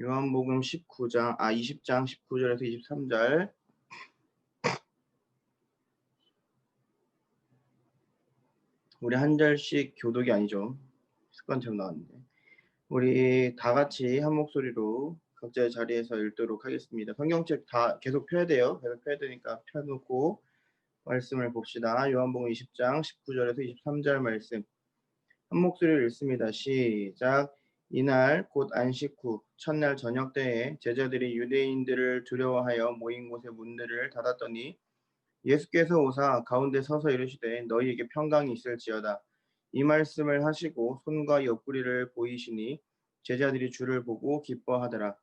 요한복음 19장, 아, 20장 19절에서 23절. 우리 한 절씩 교독이 아니죠. 습관처럼 나왔는데. 우리 다 같이 한 목소리로 각자의 자리에서 읽도록 하겠습니다. 성경책 다 계속 펴야 돼요. 계속 펴야 되니까 펴놓고 말씀을 봅시다. 요한복음 20장 19절에서 23절 말씀. 한 목소리로 읽습니다. 시작. 이날 곧 안식 후 첫날 저녁 때에 제자들이 유대인들을 두려워하여 모인 곳의 문들을 닫았더니 예수께서 오사 가운데 서서 이르시되 너희에게 평강이 있을지어다. 이 말씀을 하시고 손과 옆구리를 보이시니 제자들이 주를 보고 기뻐하더라.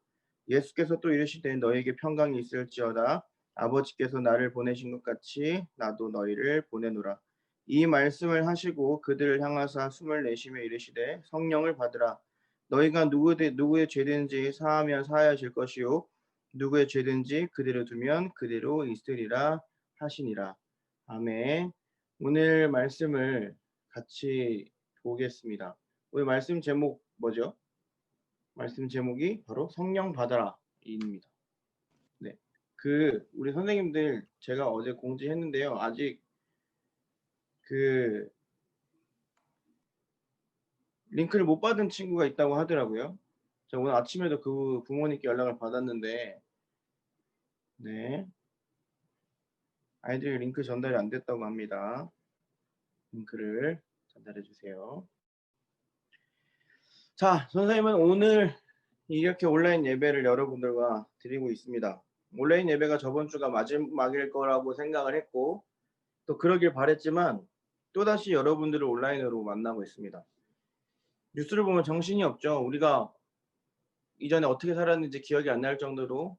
예수께서 또 이르시되 너희에게 평강이 있을지어다. 아버지께서 나를 보내신 것 같이 나도 너희를 보내노라. 이 말씀을 하시고 그들을 향하사 숨을 내쉬며 이르시되 성령을 받으라. 너희가 누구 누구의 죄든지 사하면 사하여질 것이요 누구의 죄든지 그대로 두면 그대로 있으리라 하시니라. 아멘. 오늘 말씀을 같이 보겠습니다. 오늘 말씀 제목 뭐죠? 말씀 제목이 바로 성령 받아라입니다. 네. 그 우리 선생님들 제가 어제 공지했는데요. 아직 그 링크를 못 받은 친구가 있다고 하더라고요. 저 오늘 아침에도 그 부모님께 연락을 받았는데 네. 아이들이 링크 전달이 안 됐다고 합니다. 링크를 전달해 주세요. 자, 선생님은 오늘 이렇게 온라인 예배를 여러분들과 드리고 있습니다. 온라인 예배가 저번 주가 마지막일 거라고 생각을 했고 또 그러길 바랬지만 또다시 여러분들을 온라인으로 만나고 있습니다. 뉴스를 보면 정신이 없죠. 우리가 이전에 어떻게 살았는지 기억이 안 날 정도로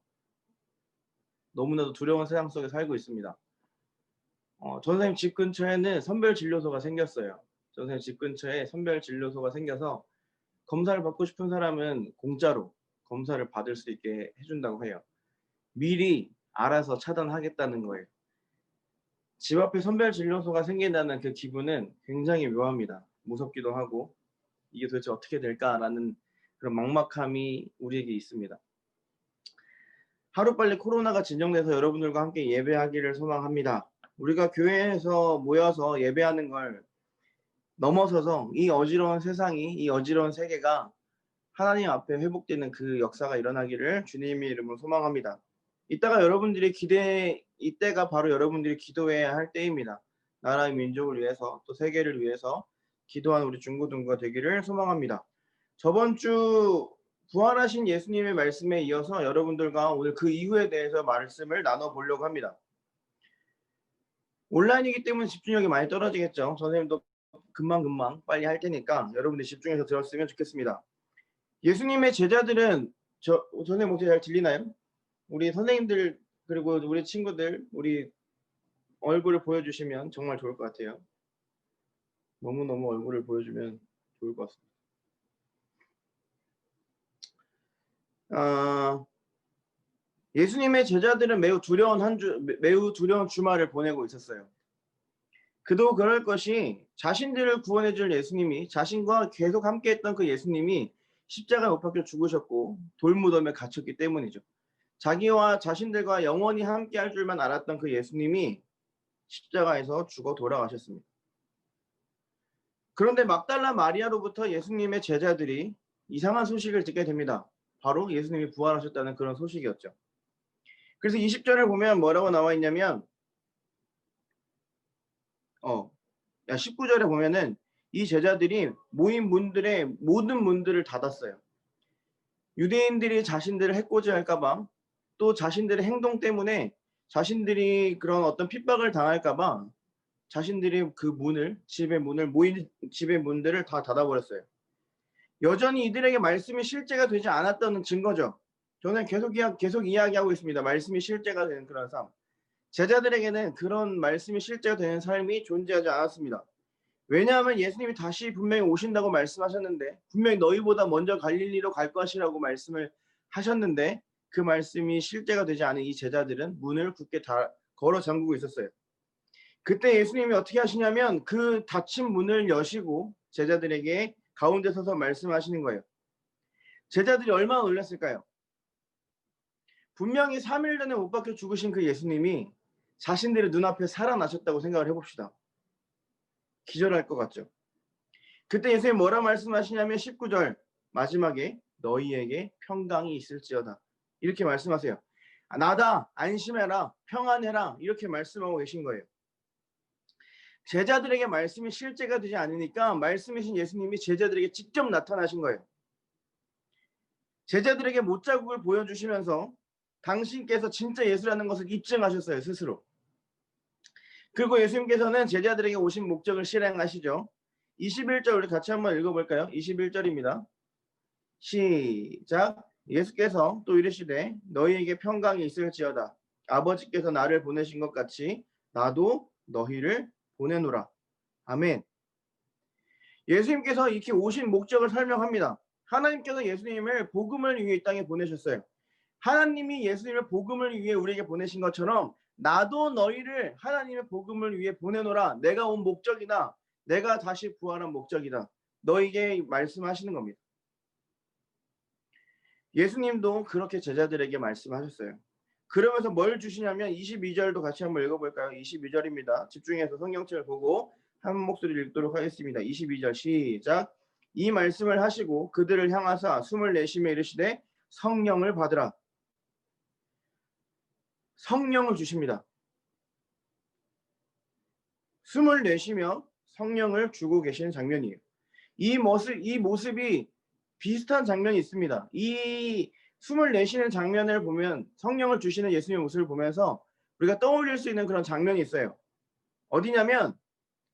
너무나도 두려운 세상 속에 살고 있습니다. 어, 전선생님 집 근처에는 선별 진료소가 생겼어요. 전선생님 집 근처에 선별 진료소가 생겨서 검사를 받고 싶은 사람은 공짜로 검사를 받을 수 있게 해준다고 해요. 미리 알아서 차단하겠다는 거예요. 집 앞에 선별 진료소가 생긴다는 그 기분은 굉장히 묘합니다. 무섭기도 하고 이게 도대체 어떻게 될까라는 그런 막막함이 우리에게 있습니다. 하루빨리 코로나가 진정돼서 여러분들과 함께 예배하기를 소망합니다. 우리가 교회에서 모여서 예배하는 걸 넘어서서 이 어지러운 세상이 이 어지러운 세계가 하나님 앞에 회복되는 그 역사가 일어나기를 주님의 이름으로 소망합니다. 이따가 여러분들이 기대 이때가 바로 여러분들이 기도해야 할 때입니다. 나라의 민족을 위해서 또 세계를 위해서 기도하는 우리 중고등부가 되기를 소망합니다. 저번 주 부활하신 예수님의 말씀에 이어서 여러분들과 오늘 그 이후에 대해서 말씀을 나눠 보려고 합니다. 온라인이기 때문에 집중력이 많이 떨어지겠죠. 선생님도 금방금방 빨리 할 테니까 여러분들 집중해서 들었으면 좋겠습니다. 예수님의 제자들은 저 선생님 목소리 잘 들리나요? 우리 선생님들 그리고 우리 친구들 우리 얼굴을 보여주시면 정말 좋을 것 같아요. 너무너무 얼굴을 보여주면 좋을 것 같습니다. 아, 예수님의 제자들은 매우 두려운 한 주, 매우 두려운 주말을 보내고 있었어요. 그도 그럴 것이 자신들을 구원해 줄 예수님이 자신과 계속 함께 했던 그 예수님이 십자가에 못 박혀 죽으셨고 돌무덤에 갇혔기 때문이죠. 자기와 자신들과 영원히 함께 할 줄만 알았던 그 예수님이 십자가에서 죽어 돌아가셨습니다. 그런데 막달라 마리아로부터 예수님의 제자들이 이상한 소식을 듣게 됩니다. 바로 예수님이 부활하셨다는 그런 소식이었죠. 그래서 20절을 보면 뭐라고 나와 있냐면 어, 19절에 보면은 이 제자들이 모인 문들의 모든 문들을 닫았어요. 유대인들이 자신들을 해코지 할까봐 또 자신들의 행동 때문에 자신들이 그런 어떤 핍박을 당할까봐 자신들이 그 문을 집의 문을 모인 집의 문들을 다 닫아버렸어요. 여전히 이들에게 말씀이 실제가 되지 않았다는 증거죠. 저는 계속 이야, 계속 이야기하고 있습니다. 말씀이 실제가 되는 그런 삶. 제자들에게는 그런 말씀이 실제가 되는 삶이 존재하지 않았습니다. 왜냐하면 예수님이 다시 분명히 오신다고 말씀하셨는데 분명히 너희보다 먼저 갈릴리로 갈 것이라고 말씀을 하셨는데 그 말씀이 실제가 되지 않은 이 제자들은 문을 굳게 다 걸어 잠그고 있었어요. 그때 예수님이 어떻게 하시냐면 그 닫힌 문을 여시고 제자들에게 가운데 서서 말씀하시는 거예요. 제자들이 얼마나 놀랐을까요? 분명히 3일 전에 못 박혀 죽으신 그 예수님이 자신들의 눈앞에 살아나셨다고 생각을 해봅시다. 기절할 것 같죠? 그때 예수님 뭐라 말씀하시냐면 19절 마지막에 너희에게 평강이 있을지어다. 이렇게 말씀하세요. 아, 나다 안심해라 평안해라 이렇게 말씀하고 계신 거예요. 제자들에게 말씀이 실제가 되지 않으니까 말씀이신 예수님이 제자들에게 직접 나타나신 거예요. 제자들에게 못자국을 보여주시면서 당신께서 진짜 예수라는 것을 입증하셨어요 스스로. 그리고 예수님께서는 제자들에게 오신 목적을 실행하시죠. 21절 우리 같이 한번 읽어볼까요? 21절입니다. 시작. 예수께서 또 이르시되 너희에게 평강이 있을지어다. 아버지께서 나를 보내신 것 같이 나도 너희를 보내노라. 아멘. 예수님께서 이렇게 오신 목적을 설명합니다. 하나님께서 예수님을 복음을 위해 이 땅에 보내셨어요. 하나님이 예수님을 복음을 위해 우리에게 보내신 것처럼 나도 너희를 하나님의 복음을 위해 보내노라. 내가 온 목적이다. 내가 다시 부활한 목적이다. 너에게 말씀하시는 겁니다. 예수님도 그렇게 제자들에게 말씀하셨어요. 그러면서 뭘 주시냐면 22절도 같이 한번 읽어볼까요? 22절입니다. 집중해서 성경책을 보고 한 목소리를 읽도록 하겠습니다. 22절 시작. 이 말씀을 하시고 그들을 향하사 숨을 내쉬며 이르시되 성령을 받으라. 성령을 주십니다. 숨을 내쉬며 성령을 주고 계신 장면이에요. 이 모습 이 모습이 비슷한 장면이 있습니다. 이 숨을 내쉬는 장면을 보면 성령을 주시는 예수님의 모습을 보면서 우리가 떠올릴 수 있는 그런 장면이 있어요. 어디냐면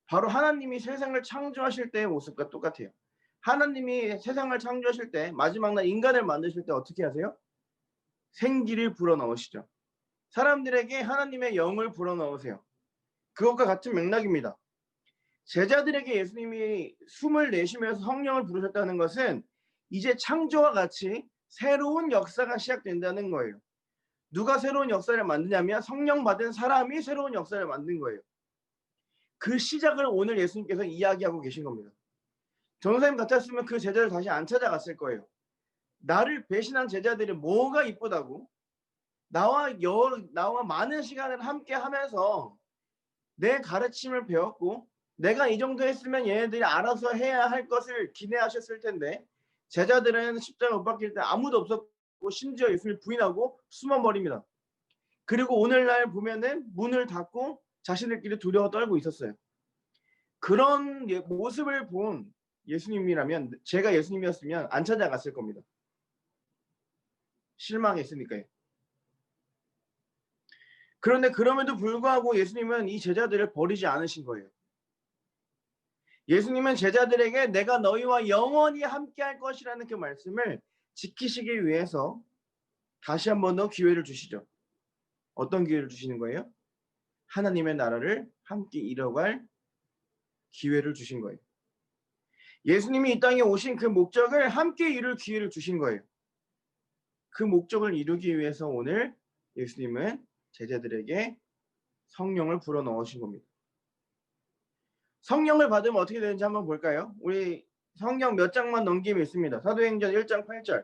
바로 하나님이 세상을 창조하실 때의 모습과 똑같아요. 하나님이 세상을 창조하실 때 마지막 날 인간을 만드실 때 어떻게 하세요? 생기를 불어넣으시죠. 사람들에게 하나님의 영을 불어넣으세요. 그것과 같은 맥락입니다. 제자들에게 예수님이 숨을 내쉬면서 성령을 부르셨다는 것은 이제 창조와 같이 새로운 역사가 시작된다는 거예요. 누가 새로운 역사를 만드냐면 성령 받은 사람이 새로운 역사를 만든 거예요. 그 시작을 오늘 예수님께서 이야기하고 계신 겁니다. 전사님 같았으면 그 제자를 다시 안 찾아갔을 거예요. 나를 배신한 제자들이 뭐가 이쁘다고 나와 여, 나와 많은 시간을 함께 하면서 내 가르침을 배웠고 내가 이 정도 했으면 얘네들이 알아서 해야 할 것을 기대하셨을 텐데 제자들은 십자가 못 박힐 때 아무도 없었고 심지어 예수님을 부인하고 숨어버립니다. 그리고 오늘날 보면은 문을 닫고 자신들끼리 두려워 떨고 있었어요. 그런 예, 모습을 본 예수님이라면 제가 예수님이었으면 안 찾아갔을 겁니다. 실망했으니까요. 그런데 그럼에도 불구하고 예수님은 이 제자들을 버리지 않으신 거예요. 예수님은 제자들에게 내가 너희와 영원히 함께할 것이라는 그 말씀을 지키시기 위해서 다시 한 번 더 기회를 주시죠. 어떤 기회를 주시는 거예요? 하나님의 나라를 함께 이뤄갈 기회를 주신 거예요. 예수님이 이 땅에 오신 그 목적을 함께 이룰 기회를 주신 거예요. 그 목적을 이루기 위해서 오늘 예수님은 제자들에게 성령을 불어 넣으신 겁니다. 성령을 받으면 어떻게 되는지 한번 볼까요? 우리 성경 몇 장만 넘기면 있습니다. 사도행전 1장 8절.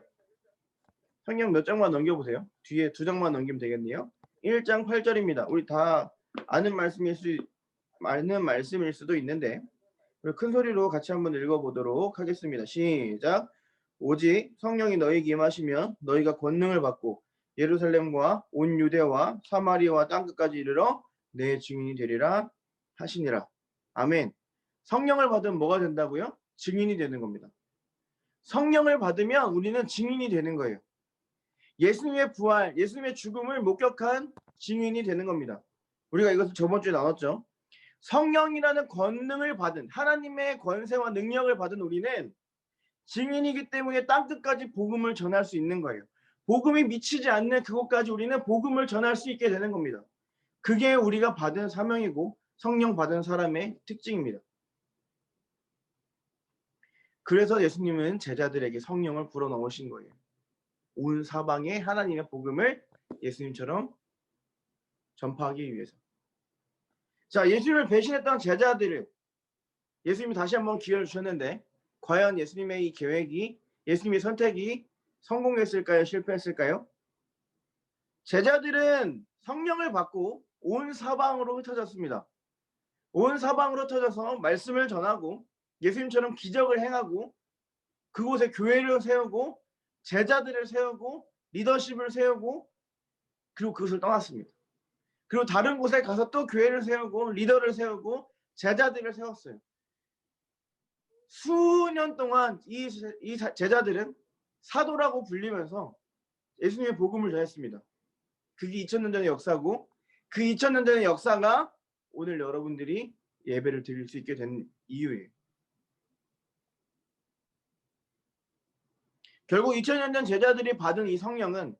성경 몇 장만 넘겨보세요. 뒤에 두 장만 넘기면 되겠네요. 1장 8절입니다. 우리 다 아는 말씀일 수 아는 말씀일 수도 있는데 큰 소리로 같이 한번 읽어보도록 하겠습니다. 시작. 오직 성령이 너희에게 임하시면 너희가 권능을 받고 예루살렘과 온 유대와 사마리아와 땅끝까지 이르러 내 증인이 되리라 하시니라. 아멘. 성령을 받으면 뭐가 된다고요? 증인이 되는 겁니다. 성령을 받으면 우리는 증인이 되는 거예요. 예수님의 부활, 예수님의 죽음을 목격한 증인이 되는 겁니다. 우리가 이것을 저번 주에 나눴죠. 성령이라는 권능을 받은 하나님의 권세와 능력을 받은 우리는 증인이기 때문에 땅 끝까지 복음을 전할 수 있는 거예요. 복음이 미치지 않는 그곳까지 우리는 복음을 전할 수 있게 되는 겁니다. 그게 우리가 받은 사명이고 성령 받은 사람의 특징입니다. 그래서 예수님은 제자들에게 성령을 불어넣으신 거예요. 온 사방에 하나님의 복음을 예수님처럼 전파하기 위해서. 자, 예수님을 배신했던 제자들을 예수님이 다시 한번 기회를 주셨는데 과연 예수님의 이 계획이 예수님의 선택이 성공했을까요? 실패했을까요? 제자들은 성령을 받고 온 사방으로 흩어졌습니다. 온 사방으로 흩어져서 말씀을 전하고 예수님처럼 기적을 행하고 그곳에 교회를 세우고 제자들을 세우고 리더십을 세우고 그리고 그것을 떠났습니다. 그리고 다른 곳에 가서 또 교회를 세우고 리더를 세우고 제자들을 세웠어요. 수년 동안 이, 이 제자들은 사도라고 불리면서 예수님의 복음을 전했습니다. 그게 2000년 전의 역사고 그 2000년 전의 역사가 오늘 여러분들이 예배를 드릴 수 있게 된 이유예요. 결국 2000년 전 제자들이 받은 이 성령은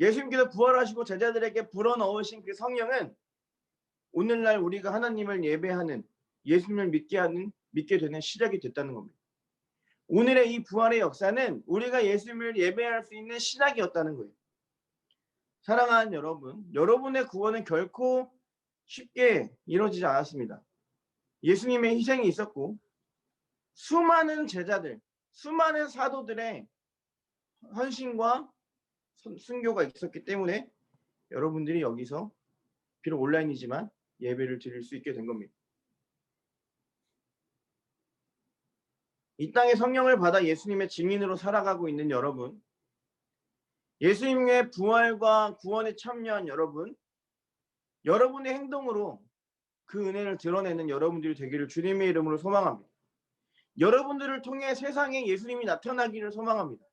예수님께서 부활하시고 제자들에게 불어넣으신 그 성령은 오늘날 우리가 하나님을 예배하는 예수님을 믿게 하는 믿게 되는 시작이 됐다는 겁니다. 오늘의 이 부활의 역사는 우리가 예수님을 예배할 수 있는 시작이었다는 거예요. 사랑하는 여러분, 여러분의 구원은 결코 쉽게 이루어지지 않았습니다. 예수님의 희생이 있었고 수많은 제자들, 수많은 사도들의 헌신과 순교가 있었기 때문에 여러분들이 여기서 비록 온라인이지만 예배를 드릴 수 있게 된 겁니다. 이 땅에 성령을 받아 예수님의 증인으로 살아가고 있는 여러분, 예수님의 부활과 구원에 참여한 여러분, 여러분의 행동으로 그 은혜를 드러내는 여러분들이 되기를 주님의 이름으로 소망합니다. 여러분들을 통해 세상에 예수님이 나타나기를 소망합니다.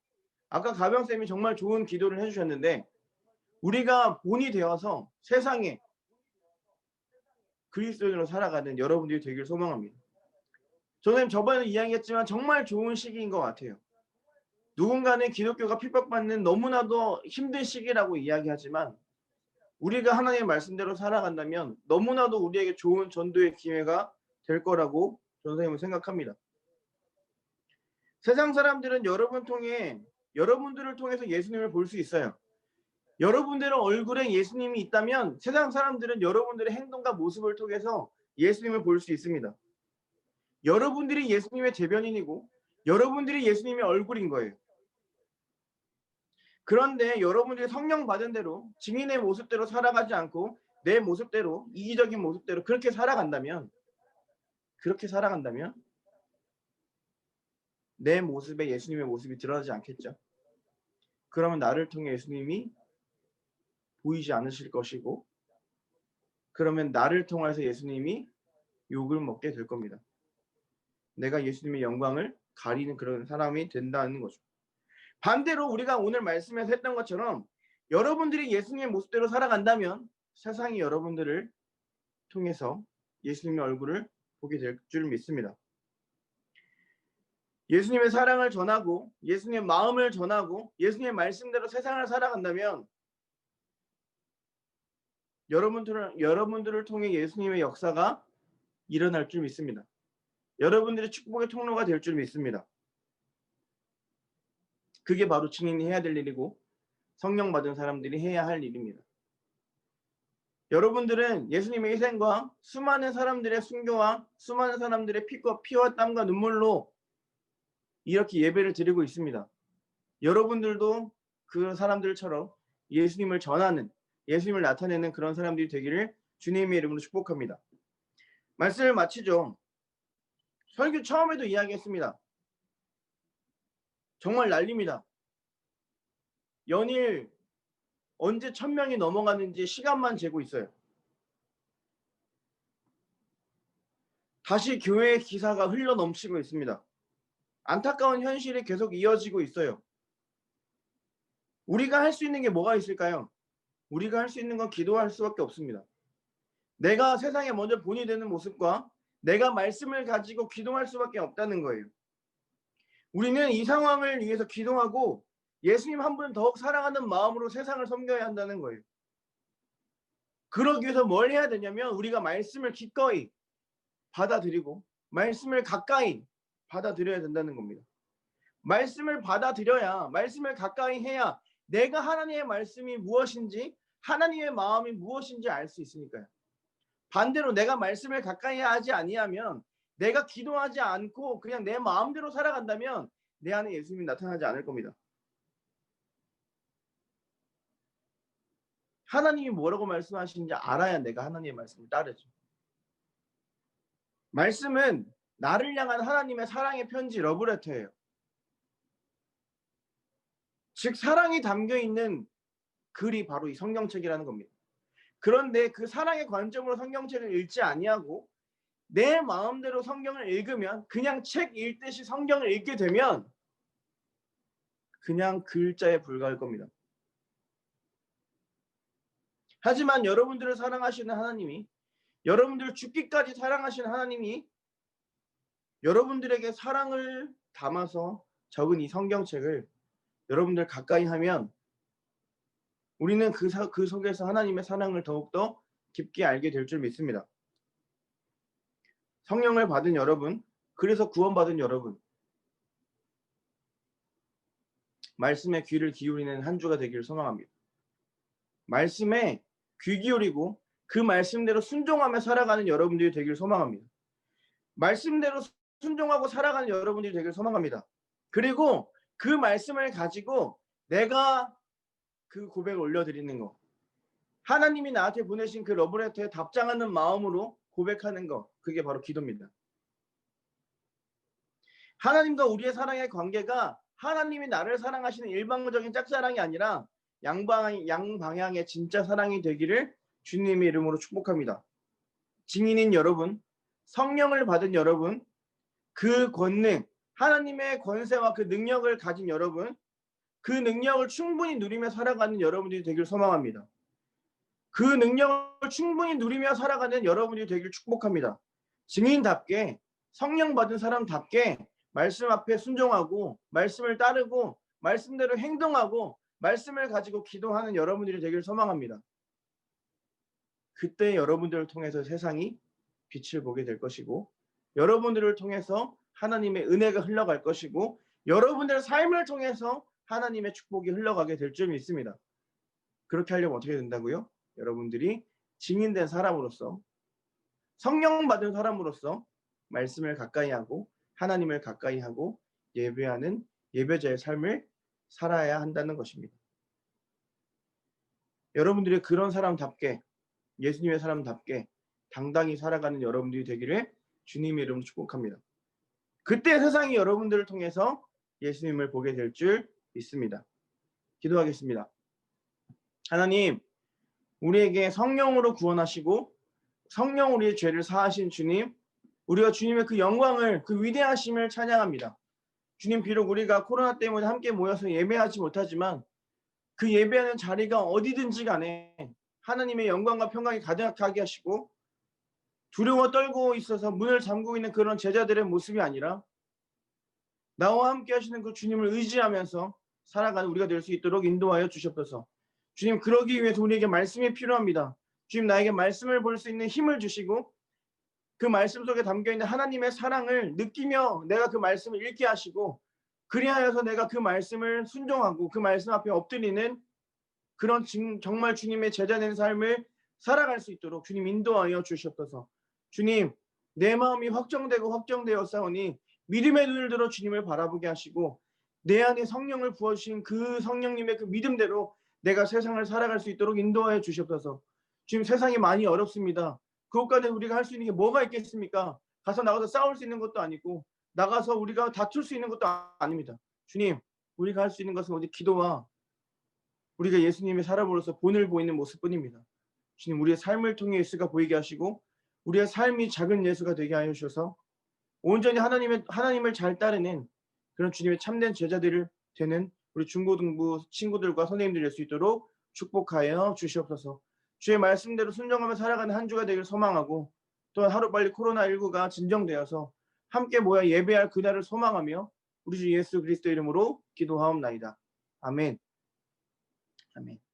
아까 가병쌤이 정말 좋은 기도를 해주셨는데 우리가 본이 되어서 세상에 그리스도인으로 살아가는 여러분들이 되기를 소망합니다. 저는 저번에 이야기했지만 정말 좋은 시기인 것 같아요. 누군가는 기독교가 핍박받는 너무나도 힘든 시기라고 이야기하지만 우리가 하나님의 말씀대로 살아간다면 너무나도 우리에게 좋은 전도의 기회가 될 거라고 전선생님은 생각합니다. 세상 사람들은 여러분 통해 여러분들을 통해서 예수님을 볼 수 있어요. 여러분들의 얼굴에 예수님이 있다면 세상 사람들은 여러분들의 행동과 모습을 통해서 예수님을 볼 수 있습니다. 여러분들이 예수님의 대변인이고 여러분들이 예수님의 얼굴인 거예요. 그런데 여러분들이 성령 받은 대로 증인의 모습대로 살아가지 않고 내 모습대로 이기적인 모습대로 그렇게 살아간다면 그렇게 살아간다면 내 모습에 예수님의 모습이 드러나지 않겠죠. 그러면 나를 통해 예수님이 보이지 않으실 것이고 그러면 나를 통해서 예수님이 욕을 먹게 될 겁니다. 내가 예수님의 영광을 가리는 그런 사람이 된다는 거죠. 반대로 우리가 오늘 말씀에서 했던 것처럼 여러분들이 예수님의 모습대로 살아간다면 세상이 여러분들을 통해서 예수님의 얼굴을 보게 될 줄 믿습니다. 예수님의 사랑을 전하고 예수님의 마음을 전하고 예수님의 말씀대로 세상을 살아간다면 여러분들을 여러분들을 통해 예수님의 역사가 일어날 줄 믿습니다. 여러분들의 축복의 통로가 될 줄 믿습니다. 그게 바로 증인이 해야 될 일이고 성령 받은 사람들이 해야 할 일입니다. 여러분들은 예수님의 희생과 수많은 사람들의 순교와 수많은 사람들의 피와 피와 땀과 눈물로 이렇게 예배를 드리고 있습니다. 여러분들도 그 사람들처럼 예수님을 전하는 예수님을 나타내는 그런 사람들이 되기를 주님의 이름으로 축복합니다. 말씀을 마치죠. 설교 처음에도 이야기했습니다. 정말 난립니다. 연일 언제 천 명이 넘어가는지 시간만 재고 있어요. 다시 교회의 기사가 흘러 넘치고 있습니다. 안타까운 현실이 계속 이어지고 있어요. 우리가 할 수 있는 게 뭐가 있을까요? 우리가 할 수 있는 건 기도할 수밖에 없습니다. 내가 세상에 먼저 본이 되는 모습과 내가 말씀을 가지고 기도할 수밖에 없다는 거예요. 우리는 이 상황을 위해서 기도하고 예수님 한 분 더욱 사랑하는 마음으로 세상을 섬겨야 한다는 거예요. 그러기 위해서 뭘 해야 되냐면 우리가 말씀을 기꺼이 받아들이고 말씀을 가까이 받아들여야 된다는 겁니다. 말씀을 받아들여야 말씀을 가까이 해야 내가 하나님의 말씀이 무엇인지 하나님의 마음이 무엇인지 알 수 있으니까요. 반대로 내가 말씀을 가까이 하지 아니하면 내가 기도하지 않고 그냥 내 마음대로 살아간다면 내 안에 예수님이 나타나지 않을 겁니다. 하나님이 뭐라고 말씀하시는지 알아야 내가 하나님의 말씀을 따르죠. 말씀은 나를 향한 하나님의 사랑의 편지 러브레터예요. 즉 사랑이 담겨 있는 글이 바로 이 성경책이라는 겁니다. 그런데 그 사랑의 관점으로 성경책을 읽지 아니하고 내 마음대로 성경을 읽으면 그냥 책 읽듯이 성경을 읽게 되면 그냥 글자에 불과할 겁니다. 하지만 여러분들을 사랑하시는 하나님이 여러분들을 죽기까지 사랑하시는 하나님이 여러분들에게 사랑을 담아서 적은 이 성경책을 여러분들 가까이 하면 우리는 그, 사, 그 속에서 하나님의 사랑을 더욱더 깊게 알게 될 줄 믿습니다. 성령을 받은 여러분, 그래서 구원받은 여러분, 말씀에 귀를 기울이는 한 주가 되기를 소망합니다. 말씀에 귀 기울이고 그 말씀대로 순종하며 살아가는 여러분들이 되기를 소망합니다. 말씀대로 순종하고 살아가는 여러분들이 되기를 소망합니다. 그리고 그 말씀을 가지고 내가 그 고백을 올려드리는 거. 하나님이 나한테 보내신 그 러브레터에 답장하는 마음으로 고백하는 거. 그게 바로 기도입니다. 하나님과 우리의 사랑의 관계가 하나님이 나를 사랑하시는 일방적인 짝사랑이 아니라 양방, 양방향의 진짜 사랑이 되기를 주님의 이름으로 축복합니다. 증인인 여러분, 성령을 받은 여러분, 그 권능, 하나님의 권세와 그 능력을 가진 여러분, 그 능력을 충분히 누리며 살아가는 여러분들이 되길 소망합니다. 그 능력을 충분히 누리며 살아가는 여러분들이 되길 축복합니다. 증인답게 성령 받은 사람답게 말씀 앞에 순종하고 말씀을 따르고 말씀대로 행동하고 말씀을 가지고 기도하는 여러분들이 되길 소망합니다. 그때 여러분들을 통해서 세상이 빛을 보게 될 것이고 여러분들을 통해서 하나님의 은혜가 흘러갈 것이고 여러분들의 삶을 통해서 하나님의 축복이 흘러가게 될줄 믿습니다. 그렇게 하려면 어떻게 된다고요? 여러분들이 증인된 사람으로서 성령 받은 사람으로서 말씀을 가까이 하고 하나님을 가까이 하고 예배하는 예배자의 삶을 살아야 한다는 것입니다. 여러분들이 그런 사람답게 예수님의 사람답게 당당히 살아가는 여러분들이 되기를 주님의 이름으로 축복합니다. 그때 세상이 여러분들을 통해서 예수님을 보게 될 줄 믿습니다. 기도하겠습니다. 하나님, 우리에게 성령으로 구원하시고 성령 우리의 죄를 사하신 주님, 우리가 주님의 그 영광을 그 위대하심을 찬양합니다. 주님 비록 우리가 코로나 때문에 함께 모여서 예배하지 못하지만 그 예배하는 자리가 어디든지 간에 하나님의 영광과 평강이 가득하게 하시고 두려워 떨고 있어서 문을 잠그고 있는 그런 제자들의 모습이 아니라 나와 함께 하시는 그 주님을 의지하면서 살아가는 우리가 될 수 있도록 인도하여 주셨소서. 주님 그러기 위해서 우리에게 말씀이 필요합니다. 주님 나에게 말씀을 볼 수 있는 힘을 주시고 그 말씀 속에 담겨 있는 하나님의 사랑을 느끼며 내가 그 말씀을 읽게 하시고 그리하여서 내가 그 말씀을 순종하고 그 말씀 앞에 엎드리는 그런 정말 주님의 제자된 삶을 살아갈 수 있도록 주님 인도하여 주시옵소서. 주님, 내 마음이 확정되고 확정되어 싸우니 믿음의 눈을 들어 주님을 바라보게 하시고 내 안에 성령을 부어주신 그 성령님의 그 믿음대로 내가 세상을 살아갈 수 있도록 인도하여 주시옵소서. 지금 세상이 많이 어렵습니다. 그것까지 우리가 할 수 있는 게 뭐가 있겠습니까? 가서 나가서 싸울 수 있는 것도 아니고 나가서 우리가 다툴 수 있는 것도 아닙니다. 주님, 우리가 할 수 있는 것은 오직 기도와 우리가 예수님의 사람으로서 본을 보이는 모습뿐입니다. 주님, 우리의 삶을 통해 예수가 보이게 하시고 우리의 삶이 작은 예수가 되게 하여 주셔서 온전히 하나님의 하나님을 잘 따르는 그런 주님의 참된 제자들을 되는 우리 중고등부 친구들과 선생님들 될 수 있도록 축복하여 주시옵소서. 주의 말씀대로 순종하며 살아가는 한 주가 되길 소망하고 또한 하루빨리 코로나19가 진정되어서 함께 모여 예배할 그날을 소망하며 우리 주 예수 그리스도 이름으로 기도하옵나이다. 아멘. 아멘.